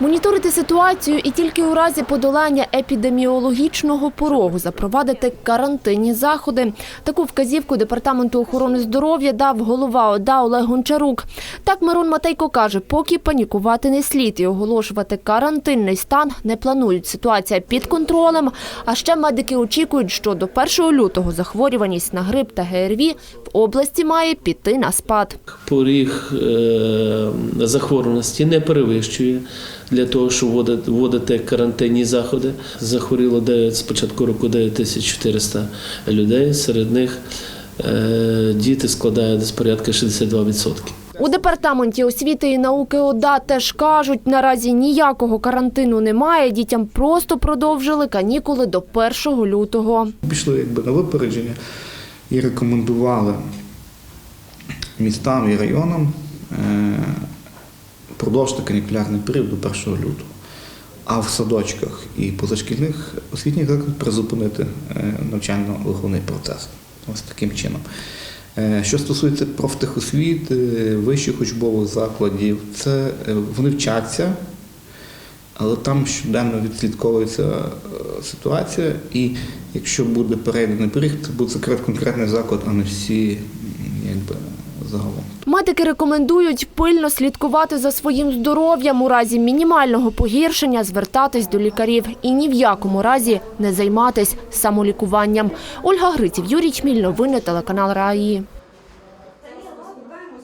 Моніторити ситуацію і тільки у разі подолання епідеміологічного порогу запровадити карантинні заходи. Таку вказівку департаменту охорони здоров'я дав голова ОДА Олег Гончарук. Так Мирон Матейко каже, поки панікувати не слід і оголошувати карантинний стан не планують. Ситуація під контролем. А ще медики очікують, що до 1 лютого захворюваність на грип та ГРВІ області має піти на спад. поріг е, захворюваності не перевищує для того, щоб вводити, карантинні заходи. Захворіло 9, з початку року 9400 людей. Серед них е, діти складають десь порядка 62%. У департаменті освіти і науки ОДА теж кажуть, наразі ніякого карантину немає. Дітям просто продовжили канікули до 1 лютого. Пішли якби на випередження і рекомендували містам і районам е, продовжити канікулярний період до 1 лютого. А в садочках і позашкільних освітніх закладах призупинити е, навчально-виховний процес. Ось таким чином. Е, Що стосується профтехосвіти, вищих учбових закладів, це вони вчаться, але там щоденно відслідковується ситуація, і якщо буде перейдений період, це буде закрит конкретний заклад, а не всі якби загалом. Медики рекомендують пильно слідкувати за своїм здоров'ям у разі мінімального погіршення, звертатись до лікарів і ні в якому разі не займатись самолікуванням. Ольга Гриців, Юрій Чміль, новини телеканал Раї.